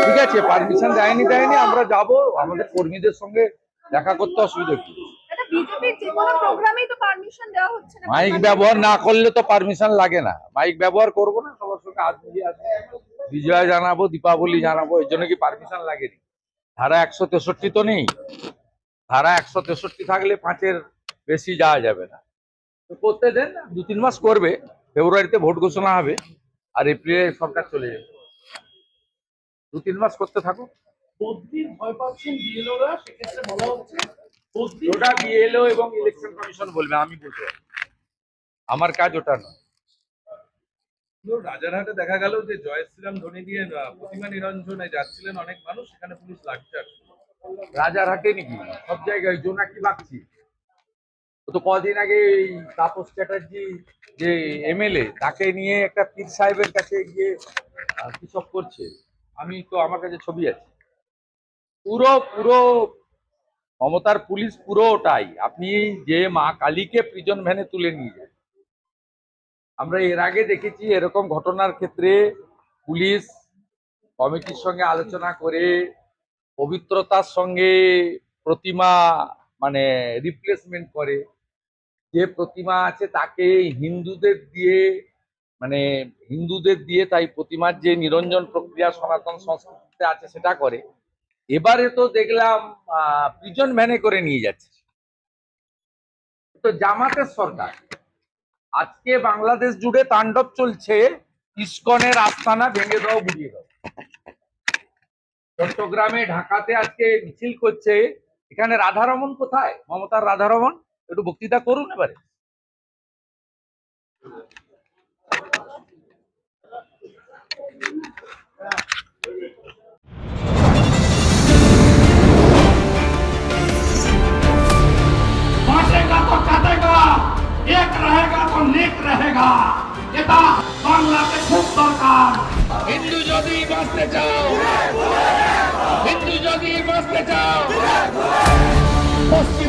ঠিক আছে পারমিশন দেয়নি দেয়নি আমরা যাব আমাদের কর্মীদের সঙ্গে দেখা করতে অসুবিধা কি? মাইক ব্যবহার না করলে তো পারমিশন লাগে না। মাইক ব্যবহার করব না সবার সঙ্গে বিজয়া জানাব দীপাবলি জানাব এর জন্য কি পারমিশন লাগেনি? ধারা একশো তেষট্টি তো নেই। ধারা একশো তেষট্টি থাকলে পাঁচের বেশি যাওয়া যাবে না। করতে দেন দু তিন মাস করবে ফেব্রুয়ারিতে ভোট ঘোষণা হবে আর এপ্রিলে সরকার চলে যাবে। দু তিন মাস করতে থাকো তদবির ভয় পাচ্ছেন বিএলওরা সেক্ষেত্রে বলা হচ্ছে তদবির ওটা বিএলও এবং ইলেকশন কমিশন বলবে আমি বলতে আমার কাজ ওটা নয়। রাজারহাটে দেখা গেল যে জয় শ্রীরাম ধ্বনি দিয়ে প্রতিমা নিরঞ্জনে যাচ্ছিলেন অনেক মানুষ সেখানে পুলিশ করল। রাজারহাটে নাকি? সব জায়গায় জোনাকি ও তো কদিন আগে এই তাপস চ্যাটার্জি যে এমএলএ তাকে নিয়ে একটা পীর সাহেবের কাছে গিয়ে আহ, কি সব করছে। আমি তো আমার কাছে ছবি আছে। পুরো পুরো মমতার পুলিশ পুরো ওটাই আপনি যে মা কালীকে প্রিজন ভ্যানে তুলে নিয়ে যান। আমরা এর আগে দেখেছি এরকম ঘটনার ক্ষেত্রে পুলিশ কমিটির সঙ্গে আলোচনা করে পবিত্রতার সঙ্গে প্রতিমা মানে রিপ্লেসমেন্ট করে। যে প্রতিমা আছে তাকে হিন্দুদের দিয়ে মানে হিন্দুদের দিয়ে তাই প্রতিমার যে নিরঞ্জন প্রক্রিয়া সনাতন সংস্কৃতিতে আছে সেটা করে। এবারে তো দেখলাম প্রিজন ভ্যানে করে নিয়ে যাচ্ছে। তো জামাতের সরকার, আজকে বাংলাদেশ জুড়ে তাণ্ডব চলছে, ইস্কনের আস্তানা ভেঙে দাও বুঝিয়ে দাও। চট্টগ্রামে, ঢাকাতে আজকে মিছিল করছে, এখানে রাধারমন কোথায়? মমতার রাধারমন? একটু বক্তৃতা করুন এবারে बांटेगा तो काटेगा एक रहेगा तो नेक रहेगा এটা বাংলাতে খুব দরকার হিন্দু যদি বাঁচতে চাও হিন্দু যদি বাঁচতে চাও পশ্চিম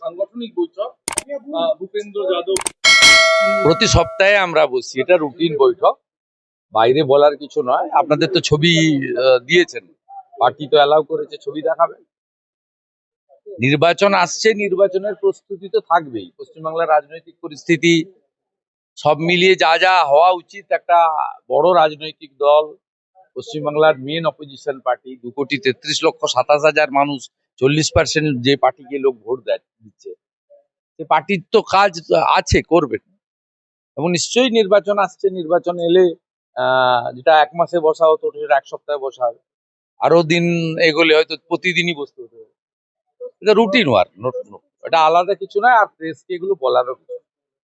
সাংগঠনিক বৈঠক ভূপেন্দ্র যাদব। প্রতি সপ্তাহে আমরা বসি, এটা রুটিন বৈঠক। বাইরে বলার কিছু নয়, আপনাদের তো ছবি দিয়েছেন। পার্টি তো অ্যালাউ করেছে, ছবি দেখাবে। নির্বাচন আসছে, নির্বাচনের প্রস্তুতি তো থাকবেই। পশ্চিমবাংলার রাজনৈতিক পরিস্থিতি, সব মিলিয়ে যা যা হওয়া উচিত, একটা বড় রাজনৈতিক দল। পশ্চিমবাংলার মেন অপোজিশন পার্টি দু কোটি তেত্রিশ লক্ষ সাতাশ হাজার মানুষ চল্লিশ পার্সেন্ট যে পার্টিকে লোক ভোট দেয়, দিচ্ছে। সে পার্টির তো কাজ আছে, করবে। এবং নিশ্চয়ই নির্বাচন আসছে, নির্বাচন এলে যেটা এক মাসে বসা হতো, সেটা এক সপ্তাহে বসা হবে আরও দিন এগোলে হয়তো প্রতিদিনই বসতে হতে হবে এটা রুটিন ওয়ার্ক এটা আলাদা কিছু নয়, আর প্রেসকে এগুলো বলারও কিছু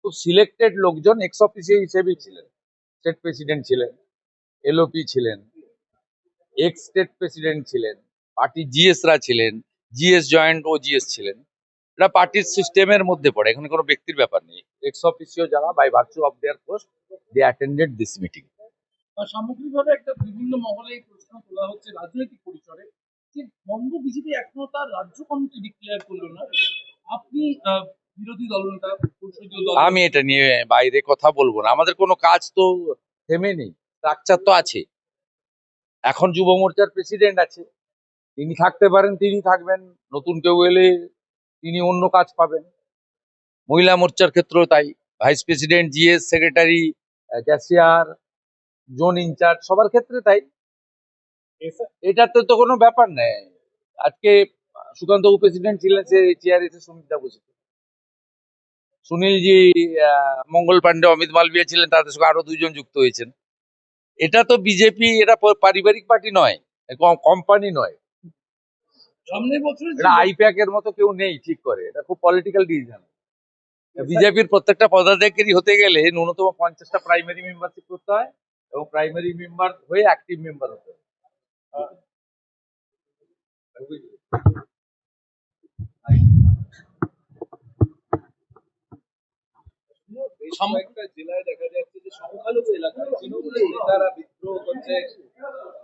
খুব সিলেক্টেড লোকজন এক্স অফিসিয়াল হিসেবেই ছিলেন। স্টেট প্রেসিডেন্ট ছিলেন এলওপি ছিলেন এক্স স্টেট প্রেসিডেন্ট ছিলেন। পার্টি জিএসরা ছিলেন জিএস জয়েন্ট ও জিএস ছিলেন। এটা পার্টির সিস্টেমের মধ্যে পড়ে এখানে কোনো ব্যক্তির ব্যাপার নেই। এক্স অফিসিও যারা by virtue of their post they attended this meeting সামগ্রিকভাবে একটা বিভিন্ন মহলে প্রশ্ন তোলা হচ্ছে রাজনৈতিক পরিসরে। যে বঙ্গ বিজেপি এখনও তার রাজ্য কমিটি ডিক্লেয়ার করল না। আপনি বিরোধী দলনেতা দল আমি এটা নিয়ে বাইরে কথা বলব না। আমাদের কোনো কাজ তো থেমে নেই। স্ট্রাকচার তো আছে। এখন যুব মোর্চার প্রেসিডেন্ট আছে। তিনি থাকতে পারেন তিনি থাকবেন নতুন কেউ এলে তিনি অন্য কাজ পাবেন। মহিলা মোর্চার ক্ষেত্রেও তাই। Vice president GS secretary cashier zone in charge সবার ক্ষেত্রে তাই। এটাতে তো তো কোনো ব্যাপার নেই। আজকে সুকান্ত প্রেসিডেন্ট ছিলেন সে চেয়ারে এসে সুমিতা বসে। সুনীলজি মঙ্গল পান্ডে অমিত মালবিয়া ছিলেন তাদের সঙ্গে আরও দুজন যুক্ত হয়েছেন। এটা তো বিজেপি এটা পারিবারিক পার্টি নয় কোম্পানি নয়। সামনের বছরে আইপ্যাক এর মতো কেউ নেই ঠিক করে। এটা খুব পলিটিক্যাল ডিসিশন বিজেপির প্রত্যেকটা পদাধিকারী হতে গেলে ন্যূনতম পঞ্চাশটা প্রাইমারি মেম্বারশিপ করতে হয় এবং প্রাইমারি মেম্বার হয়ে অ্যাক্টিভ মেম্বার হতে হয়। জেলায় দেখা যাচ্ছে যে সংখ্যালঘু এলাকায় তৃণমূলের নেতারা বিদ্রোহ করছে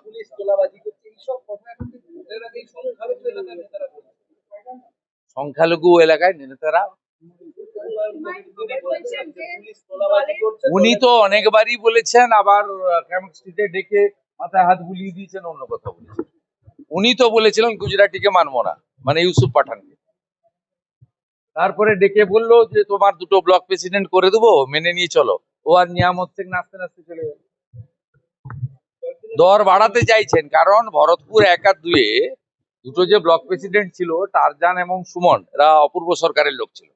পুলিশ তোলাবাজি করছে এইসব কথা সংখ্যালঘু এলাকায় নেতারা উনি তো অনেকবারই বলেছেন, আবার ডেকে মাথায় হাত বুলিয়ে দিয়েছেন, অন্য কথা বলেছেন। উনি তো বলেছিলেন, গুজরাটিকে মানবো না। মানে ইউসুফ পাঠানকে। তারপরে ডেকে বলল যে, তোমার দুটো ব্লক প্রেসিডেন্ট করে দেবো, মেনে নিয়ে চলো। ও আর নিয়ামত থেকে নাচতে নাচতে চলে গেল। দর বাড়াতে চাইছেন, কারণ ভরতপুর এক আর দুয়ে দুটো যে ব্লক প্রেসিডেন্ট ছিল টারজান এবং সুমন, এরা অপূর্ব সরকারের লোক ছিল।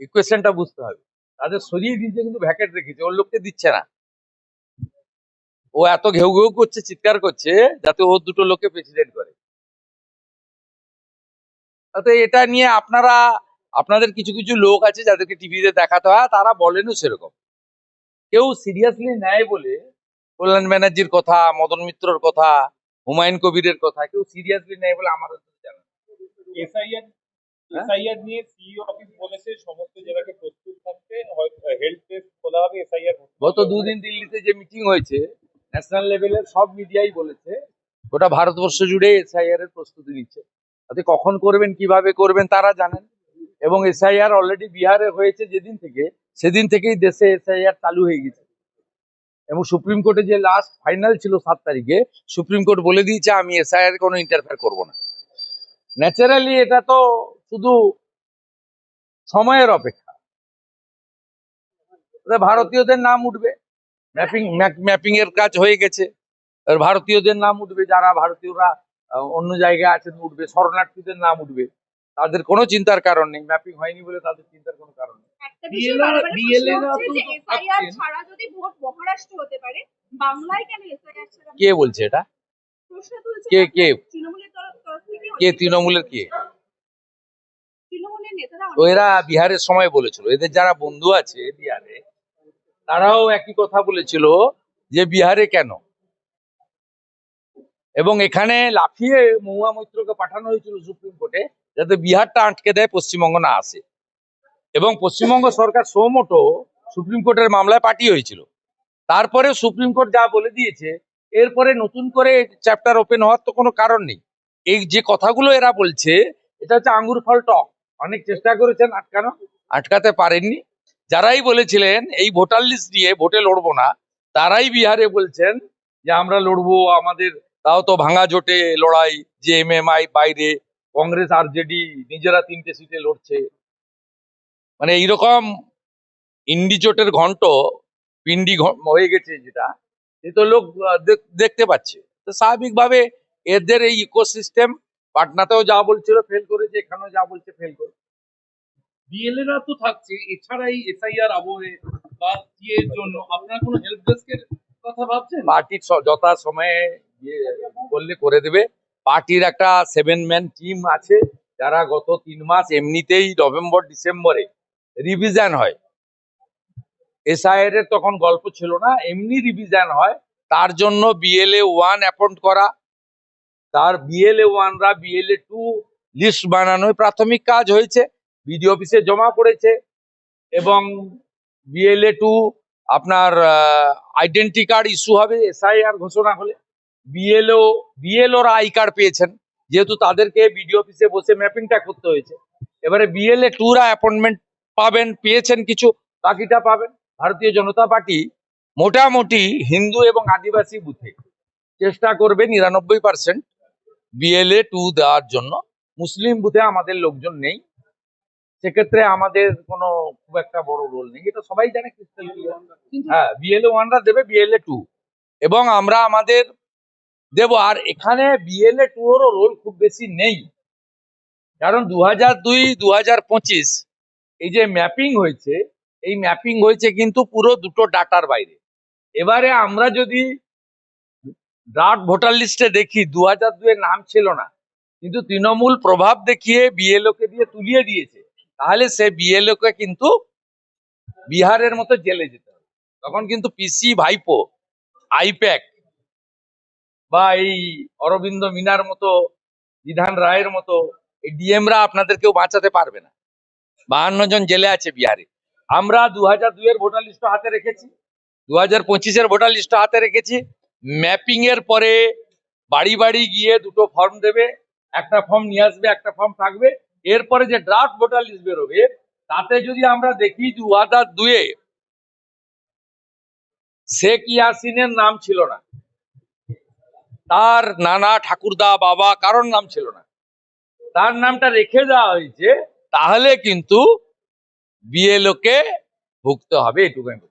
ইকুয়েশনটা বুঝতে হবে। তাদের সরিয়ে দিয়েছে কিন্তু ভ্যাকেট রেখেছে, ওর লোককে দিচ্ছে না। ও এত ঘেউ ঘেউ করছে, চিৎকার করছে, যাতে ও দুটো লোককে প্রেসিডেন্ট করে। তাতে এটা নিয়ে আপনারা, আপনাদের কিছু কিছু লোক আছে যাদেরকে টিভিতে দেখাতে হয় তারা বলেনও সেরকম। কেউ সিরিয়াসলি নেয় বলে কল্যাণ ব্যানার্জির কথা মদন মিত্রর কথা হুমায়ুন কবিরের কথা কেউ সিরিয়াসলি নেয় বলে আমার জানা এসআইআর হ্যাঁ? এসআইআর নিয়ে সিইও অফিস বলেছে সমস্ত জেলাকে প্রস্তুত থাকতে হেলথ খোলা হবে এসআইআর গত দুদিন দিল্লিতে যে মিটিং হয়েছে ন্যাশনাল লেভেলের সব মিডিয়াই বলেছে গোটা ভারতবর্ষ জুড়ে এসআইআর এর প্রস্তুতি নিচ্ছে। তাতে কখন করবেন কীভাবে করবেন তারা জানেন। এবং এসআইআর অলরেডি বিহারে হয়েছে যেদিন থেকে সেদিন থেকেই দেশে এসআইআর চালু হয়ে গেছে। এবং সুপ্রিম কোর্টে যে লাস্ট ফাইনাল ছিল সাত তারিখে, সুপ্রিম কোর্ট বলে দিয়েছে, আমি এসআইআর কোনো ইন্টারফেয়ার করব না। ন্যাচারালি এটা তো শুধু সময়ের অপেক্ষা। ভারতীয়দের নাম উঠবে। ম্যাপিং ম্যাপিং এর কাজ হয়ে গেছে। ভারতীয়দের নাম উঠবে, যারা ভারতীয়রা অন্য জায়গায় আছেন, উঠবে। শরণার্থীদের নাম উঠবে। তাদের কোনো চিন্তার কারণ নেই ম্যাপিং হয়নি বলে তাদের চিন্তার কোনো কারণ নেই। কে বলছে এটা? কে কে? কে তৃণমূলের কে? তো এরা বিহারের সময় বলেছিল এদের যারা বন্ধু আছে বিহারে তারাও একই কথা বলেছিল যে বিহারে কেন? এবং এখানে লাফিয়ে মহুয়া মৈত্রকে পাঠানো হয়েছিল সুপ্রিম কোর্টে যাতে বিহারটা আটকে দেয়, পশ্চিমবঙ্গ না আসে। এবং পশ্চিমবঙ্গ সরকার সোমোটো সুপ্রিম কোর্টের মামলায় পার্টি হয়েছিল। তারপরে সুপ্রিম কোর্ট যা বলে দিয়েছে, এরপরে নতুন করে চ্যাপ্টার ওপেন হওয়ার তো কোনো কারণ নেই। এই যে কথাগুলো এরা বলছে, এটা হচ্ছে আঙ্গুর ফল টক। অনেক চেষ্টা করেছেন আটকানো, আটকাতে পারেননি। যারাই বলেছিলেন, এই ভোটার লিস্ট নিয়ে ভোটে লড়বো না, তারাই বিহারে বলছেন যে, আমরা লড়বো আমাদের, তাও তো ভাঙা জোটে লড়াই, যে এমএমআই বাইরে কংগ্রেস আর জেডি নিজেরা তিনটে সিটে লড়ছে। মানে এইরকম ইন্ডি জোটের ঘন্ট পিন্ডি হয়ে গেছে যেটা সে তো লোক দেখতে পাচ্ছে। তো স্বাভাবিকভাবে এদের এই ইকোসিস্টেম পাটনাতেও যা বলছিল ফেল করেছে এখানেও যা বলছে ফেল করে ডিএলএরা তো থাকছে এছাড়া এই এসআইআর আবহে বা ইয়ের জন্য। আপনার কোনো হেল্প ডেস্কের কথা ভাবছেন? পার্টির যথা সময়ে ইয়ে করলে করে দেবে। পার্টির একটা সেভেন ম্যান টিম আছে, যারা গত তিন মাস এমনিতেই নভেম্বর, ডিসেম্বরে রিভিশন হয়। এসআইআর এর তখন গল্প ছিল না, এমনি রিভিশন হয়। তার জন্য বিএলএ ওয়ান অ্যাপয়েন্ট করা। তার বিএলএ ওয়ানরা বিএলএ টু লিস্ট বানানোর প্রাথমিক কাজ হয়েছে বিডি অফিসে জমা পড়েছে এবং বিএলএ টু আপনার আইডেন্টি কার্ড ইস্যু হবে এসআইআর ঘোষণা হলে। বিএলও বিএলওরা আই কার্ড পেয়েছেন। যেহেতু তাদেরকে বিডি অফিসে বসে ম্যাপিংটা করতে হয়েছে। এবারে বিএলএ টুরা অ্যাপয়েন্টমেন্ট পাবেন পেয়েছেন কিছু বাকিটা পাবেন। ভারতীয় জনতা পার্টি মোটামুটি হিন্দু এবং আদিবাসী বুথে। চেষ্টা করবে নিরানব্বই পার্সেন্ট বিএলএ টু দেওয়ার জন্য। মুসলিম বুথে আমাদের লোকজন নেই। সেক্ষেত্রে আমাদের কোনো খুব একটা বড় রোল নেই। এটা সবাই জানে ক্রিস্টাল হ্যাঁ বিএলএ ওয়ানরা দেবে বিএলএ টু এবং আমরা আমাদের দেব। আর এখানে বিএলএ টু এরও রোল খুব বেশি নেই। কারণ দু হাজার দুই দু হাজার পঁচিশ এই যে ম্যাপিং হয়েছে, এই ম্যাপিং হয়েছে কিন্তু পুরো দুটো ডাটার বাইরে। এবারে আমরা যদি ড্রাফট ভোটার লিস্টে দেখি দু হাজার দুয়ের নাম ছিল না। কিন্তু তৃণমূল প্রভাব দেখিয়ে বিএলও কে দিয়ে তুলিয়ে দিয়েছে। তাহলে সে বিএলও কে কিন্তু বিহারের মতো জেলে যেতে হবে। তখন কিন্তু পিসি ভাইপো আইপ্যাক বা এই অরবিন্দ মিনার মতো, বিধান রায়ের মতো, এই ডিএমরা আপনাদের কেউ বাঁচাতে পারবে না। বাহান্ন জন জেলে আছে বিহারে। আমরা দু হাজার দুইয়ের ভোটার লিস্ট হাতে রেখেছি দু হাজার পঁচিশের ভোটার লিস্ট হাতে রেখেছি। ম্যাপিং এর পরে বাড়ি বাড়ি গিয়ে দুটো ফর্ম দেবে, একটা ফর্ম নিয়ে আসবে, একটা ফর্ম থাকবে। এরপরে যে ড্রাফট ভোটার লিস্ট বেরোবে, তাতে যদি আমরা দেখি দু হাজার দুয়ে শেখ ইয়াসিনের নাম ছিল না তার নানা ঠাকুরদা বাবা কারোর নাম ছিল না তার নামটা রেখে দেওয়া হয়েছে, তাহলে কিন্তু বিয়ে লোকে ভুগতে হবে এটুকু।